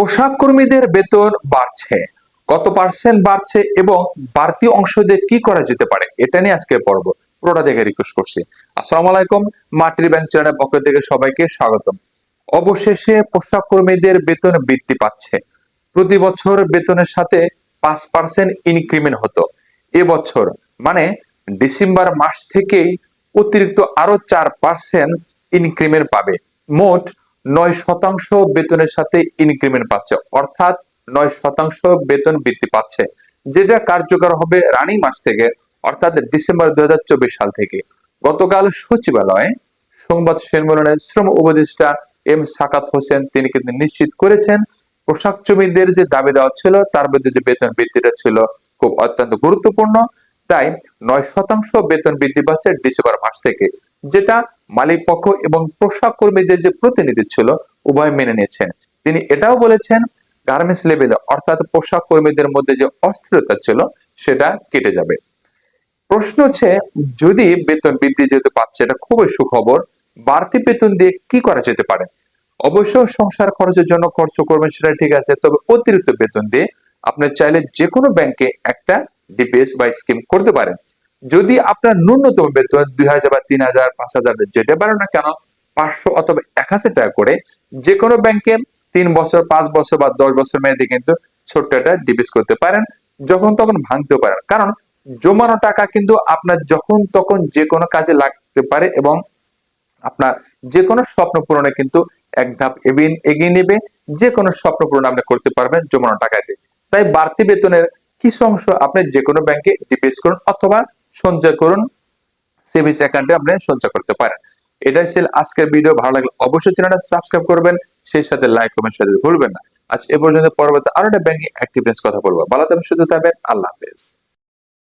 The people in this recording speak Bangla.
পোশাক কর্মীদের বেতন বাড়ছে। কত পার্সেন্ট বাড়ছে এবং বাড়তি অংশ দিয়ে কি করা যেতে পারে? এটা নিয়ে আজকে পর্ব। পুরোটা দেখে রিকোয়েস্ট করছি। আসসালামু আলাইকুম, মাটির ব্যাংক চ্যানেলের পক্ষ থেকে সবাইকে স্বাগতম। অবশেষে পোশাক কর্মীদের বেতন বৃদ্ধি পাচ্ছে। প্রতি বছর বেতনের সাথে পাঁচ পার্সেন্ট ইনক্রিমেন্ট হতো। এবছর মানে ডিসেম্বর মাস থেকেই অতিরিক্ত আরও চার পার্সেন্ট ইনক্রিমেন্ট পাবে। মোট নয় শতাংশ বেতনের সাথে ইনক্রিমেন্ট পাচ্ছে, অর্থাৎ নয় শতাংশ বেতন বৃদ্ধি পাচ্ছে। যেটা কার্যকর হবে রানী মাস থেকে, অর্থাৎ ডিসেম্বর দুই সাল থেকে। গতকাল সচিবালয়ে সংবাদ সম্মেলনে শ্রম উপদেষ্টা এম সাকাত হোসেন তিনি কিন্তু নিশ্চিত করেছেন, পোশাক শ্রমিকদের যে দাবি দেওয়া ছিল, তার মধ্যে যে বেতন বৃদ্ধিটা ছিল খুব অত্যন্ত গুরুত্বপূর্ণ। তাই নয় শতাংশ বেতন বৃদ্ধি পাচ্ছে ডিসেম্বর মাস থেকে, যেটা মালিক পক্ষ এবং পোশাক কর্মীদের যে প্রতিনিধি ছিল, উভয় মেনে নিয়েছেন। তিনি এটাও বলেছেন, গার্মেন্টস লেভেলে অর্থাৎ পোশাক কর্মীদের মধ্যে যে অস্থিরতা ছিল, সেটা কেটে যাবে। প্রশ্ন হচ্ছে, যদি বেতন বৃদ্ধি যেতে পারছে এটা খুবই সুখবর, বাড়তি বেতন দিয়ে কি করা যেতে পারে? অবশ্য সংসার খরচের জন্য খরচ করবেন সেটা ঠিক আছে, তবে অতিরিক্ত বেতন দিয়ে আপনি চাইলে যে কোনো ব্যাংকে একটা ডিপিএস বা স্কিম করতে পারেন। যদি আপনার ন্যূনতম বেতন দুই হাজার বা তিন হাজার, পাঁচ হাজার যেতে পারে না কেন, পাঁচশো অথবা এক হাজার টাকা করে যে কোনো ব্যাংকে তিন বছর, পাঁচ বছর বা দশ বছর মেয়াদে কিন্তু ছোট্ট একটা ডিপিএস করতে পারেন, যখন তখন ভাঙতেও পারেন। কারণ জমানো টাকা কিন্তু আপনার যখন তখন যে কোনো কাজে লাগতে পারে এবং আপনার যে কোনো স্বপ্ন পূরণে কিন্তু এক ধাপ এগিয়ে নেবে যে কোনো স্বপ্ন পূরণ আপনি করতে পারবেন জমানো টাকাতে। তাই বাড়তি বেতনের কিছু অংশ আপনি যে কোনো ব্যাংকে ডিপিএস করুন অথবা সঞ্চয় করুন। সেভিংস অ্যাকাউন্টে আপনি সঞ্চয় করতে পারেন। এটাই ছিল আজকের ভিডিও ভালো লাগলে অবশ্যই চ্যানেলটা সাবস্ক্রাইব করবেন। সেই সাথে লাইক কমেন্ট সাথে ভুলবেন না। আজ এ পর্যন্ত পরবর্তী আরও একটা ব্যাংকিং অ্যাক্টিভিটিস কথা বলব। ভালো থাকবেন, সুস্থ থাকবেন। আল্লাহ হাফেজ।